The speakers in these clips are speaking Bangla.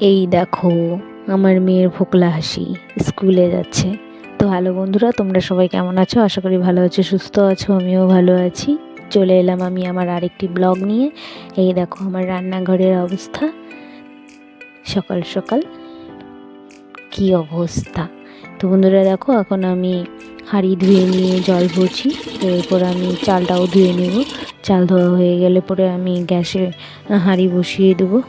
এই দেখো, আমার মেয়ের ফোকলা হাসি স্কুলে যাচ্ছে। তো হ্যালো বন্ধুরা, তোমরা সবাই কেমন আছো? আশা করি ভালো আছো, সুস্থ আছো, আমিও ভালো আছি। চলে এলাম আমি আমার আরেকটি ব্লগ নিয়ে। এই দেখো, আমার রান্নাঘরের অবস্থা। সকাল সকাল কি অবস্থা? তো বন্ধুরা দেখো, এখন আমি হাঁড়ি ধুয়ে নিয়ে জল ভরছি। এরপর আমি চালটাও ধুয়ে নেব। চাল ধোয়া হয়ে গেলে পরে আমি গ্যাসে হাঁড়ি বসিয়ে দেবো।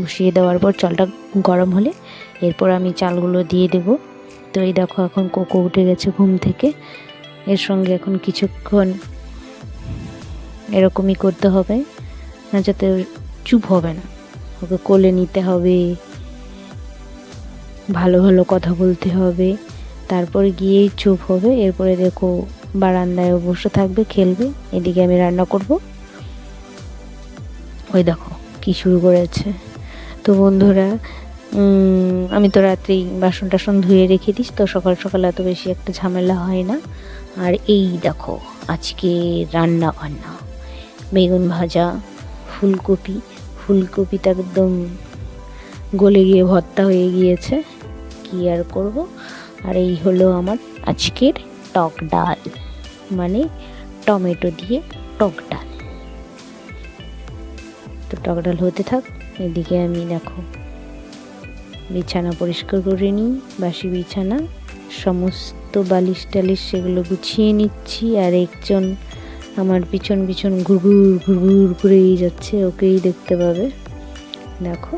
বসিয়ে দেওয়ার পর চালটা গরম হলে এরপর আমি চালগুলো দিয়ে দেব। তো এই দেখো এখন কোকো উঠে গেছে ঘুম থেকে। এর সঙ্গে এখন কিছুক্ষণ এরকমই করতে হবে, না যাতে চুপ হবে না। ওকে কোলে নিতে হবে, ভালো ভালো কথা বলতে হবে, তারপরে গিয়েই চুপ হবে। এরপরে দেখো বারান্দায় বসে থাকবে, খেলবে। এদিকে আমি রান্না করব। ওই দেখো কি শুরু করেছে। তো বন্ধুরা আমি তো রাত্রেই বাসন টাসন ধুয়ে রেখে দিস, তো সকাল সকাল এত বেশি একটা ঝামেলা হয় না। আর এই দেখো, আজকে রান্না বান্না, বেগুন ভাজা, ফুলকপি, ফুলকপিটা একদম গলে গিয়ে ভর্তা হয়ে গিয়েছে, কি আর করব? আর এই হলো আমার আজকের টক ডাল মানে টমেটো দিয়ে টক ডাল। তো টক ডাল হতে থাক। এদিকে আমি দেখো, বিছানা পরিষ্কার করে নিই, বাসি বিছানা, সমস্ত বালিশ টালিশ সেগুলো গুছিয়ে নিচ্ছি আর একজন আমার পিছন পিছন ঘুরঘুর ঘুরঘুর করেই যাচ্ছে, ওকেই দেখতে পাবে। দেখো,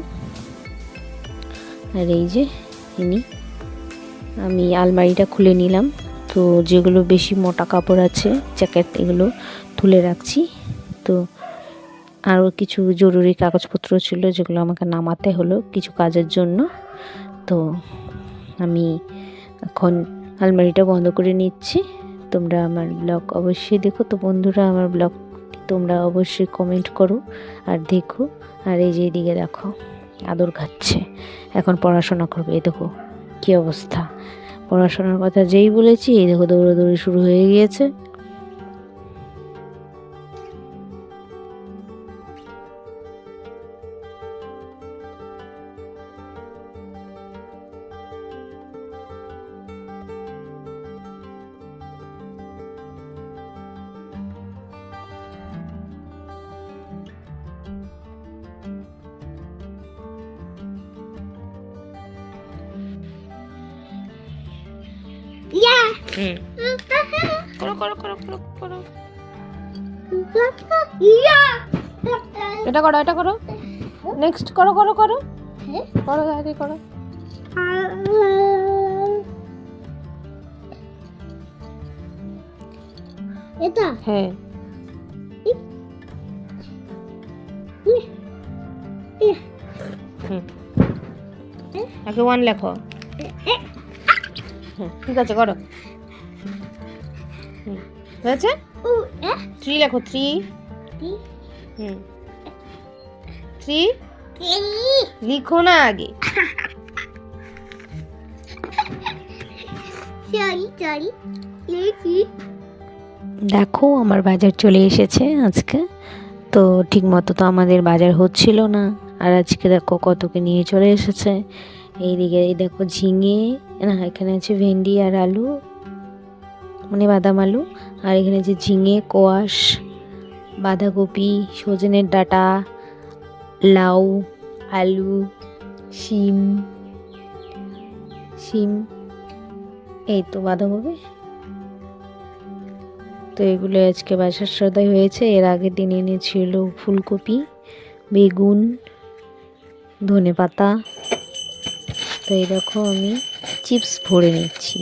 আর এই যে ইনি, আমি আলমারিটা খুলে নিলাম, তো যেগুলো বেশি মোটা কাপড় আছে, জ্যাকেট এগুলো তুলে রাখছি, তো আরও কিছু জরুরি কাগজপত্র ছিল যেগুলো আমাকে নামাতে হলো কিছু কাজের জন্য। তো আমি এখন আলমারিটা বন্ধ করে নিচ্ছি। তোমরা আমার ব্লগ অবশ্যই দেখো। তো বন্ধুরা, আমার ব্লগ তোমরা অবশ্যই কমেন্ট করো আর দেখো। আর এই যে এদিকে দেখো, আদর খাচ্ছে। এখন পড়াশোনা করবে। এই দেখো কী অবস্থা। পড়াশোনার কথা যেই বলেছি, এই দেখো দৌড়াদৌড়ি শুরু হয়ে গিয়েছে। হুম করো করো করো করো করো এটা করো। এটা করো নেক্সট করো করো। করো করো তাড়াতাড়ি করো। এটা? হ্যাঁ। হুম। আগে ওয়ান লেখো। হুম ঠিক আছে করো। হয়েছে? থ্রি লেখো থ্রি হুম। থ্রি লিখো না আগে। দেখো আমার বাজার চলে এসেছে আজকে। তো ঠিক মতো তো আমাদের বাজার হচ্ছিল না। আর আজকে দেখো কতকে নিয়ে চলে এসেছে। এইদিকে এই দেখো ঝিঙে না এখানে আছে ভেন্ডি আর আলু। মানে বাদাম আলু আর এখানে যে ঝিঙে, কোয়াশ, বাঁধাকপি, সজনের ডাঁটা, লাউ, আলু, শিম শিম। এই তো বাঁধাকপি। তো এগুলো আজকে বাসার সদাই হয়েছে। এর আগের দিন এনেছিল ফুলকপি, বেগুন ধনে পাতা তো এই দেখো আমি চিপস ভরে নিচ্ছি।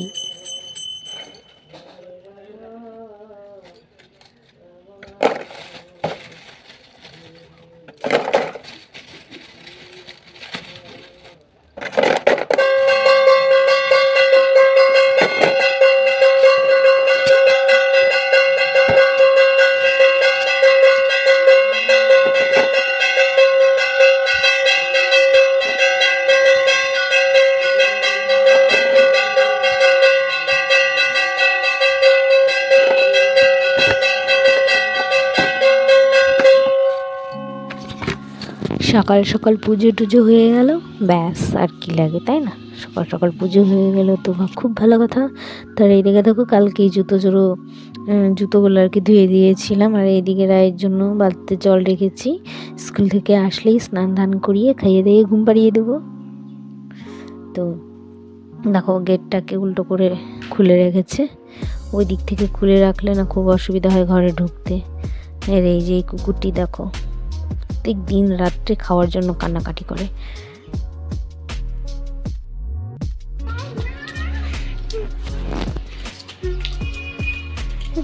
সকাল সকাল পুজো টুজো হয়ে গেল। ব্যাস, আর কি লাগে, তাই না? সকাল সকাল পুজো হয়ে গেল তো খুব ভালো কথা। তার এইদিকে দেখো, কালকেই জুতো জোড়ো জুতোগুলো আর কি ধুয়ে দিয়েছিলাম। আর এইদিকে রায়ের জন্য বালতিতে জল রেখেছি। স্কুল থেকে আসলেই স্নান ধান করিয়ে খাইয়ে দিয়ে ঘুম পাড়িয়ে দেবো। তো দেখো, গেটটাকে উল্টো করে খুলে রেখেছে। ওই দিক থেকে খুলে রাখলে না খুব অসুবিধা হয় ঘরে ঢুকতে। আর এই যে এই কুকুরটি দেখো প্রত্যেক দিন রাত্রে খাওয়ার জন্য কান্নাকাটি করে।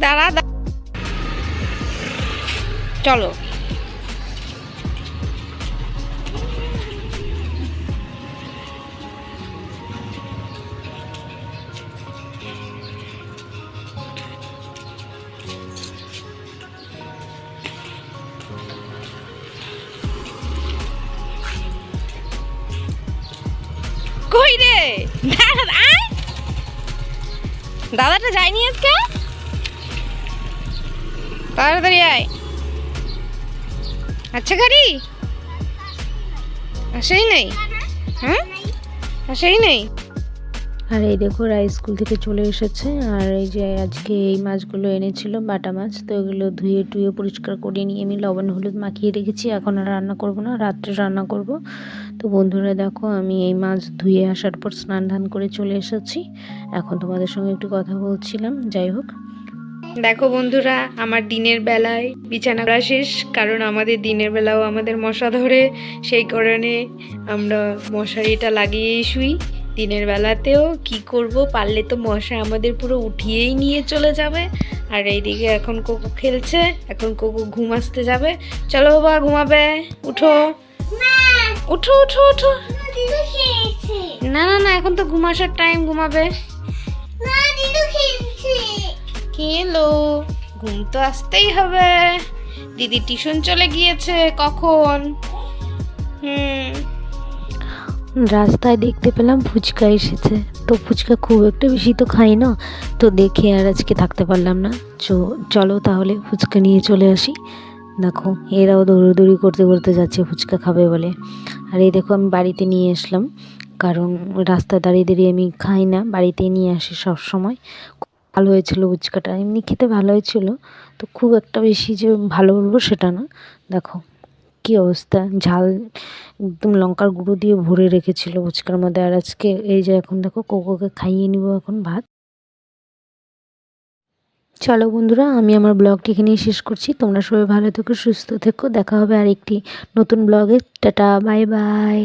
দাঁড়া চলো। কই রে। দাদাটা যায়নি আজকে? তাড়াতাড়ি আয়। আচ্ছা গাড়ি? আসেই নেই। হ্যাঁ? আসেই নেই। আর এই দেখো রাই স্কুল থেকে চলে এসেছে। আর এই যে আজকে এই মাছগুলো এনেছিল, বাটা মাছ, তো এগুলো ধুয়ে টুয়ে পরিষ্কার করে নিয়ে আমি লবণ হলুদ মাখিয়ে রেখেছি। এখন আর রান্না করব না, রাত্রে রান্না করব। তো বন্ধুরা দেখো আমি এই মাছ ধুয়ে আসার পর স্নান ধান করে চলে এসেছি। এখন তোমাদের সঙ্গে একটু কথা বলছিলাম যাই হোক। দেখো বন্ধুরা আমার দিনের বেলায় বিছানা করা শেষ কারণ আমাদের দিনের বেলাও আমাদের মশা ধরে। সেই কারণে আমরা মশারিটা লাগিয়েই শুই। দিনের বেলাতেও কি করব পারলে তো মশা আমাদের পুরো উঠিয়েই নিয়ে চলে যাবে। আর এইদিকে এখন কোকো খেলছে এখন কোকো ঘুম আসতে যাবে। চলো বাবা ঘুমাবে উঠো। উঠো উঠো উঠো। না না না এখন তো ঘুম আসার টাইম ঘুমাবে। এলো ঘুম তো আসতেই হবে। দিদি টিউশন চলে গিয়েছে কখন? হুম। রাস্তায় দেখতে পেলাম ফুচকা এসেছে। তো ফুচকা খুব একটা বেশি তো খাই না। তো দেখে আর আজকে থাকতে পারলাম না। চো- চলো তাহলে ফুচকা নিয়ে চলে আসি। দেখো এরাও দৌড়োদৌড়ি করতে করতে যাচ্ছে ফুচকা খাবে বলে। আর এই দেখো আমি বাড়িতে নিয়ে আসলাম। কারণ রাস্তায় দাঁড়িয়ে দাঁড়িয়ে আমি খাই না বাড়িতেই নিয়ে আসি সব সময় ভালো হয়েছিল ফুচকাটা, এমনি খেতে ভালো হয়েছিল। তো খুব একটা বেশি যে ভালো বলব সেটা না। দেখো কি অবস্থা, ঝাল একদম লঙ্কার গুঁড়ো দিয়ে ভরে রেখেছিল ফুচকার মধ্যে। আর আজকে এই যে এখন দেখো কোকোকে খাইয়ে নিব এখন ভাত। চলো বন্ধুরা, আমি আমার ব্লগটি এখানেই শেষ করছি। তোমরা সবাই ভালো থেকো, সুস্থ থেকো। দেখা হবে আর একটি নতুন ব্লগে। Tata, bye bye.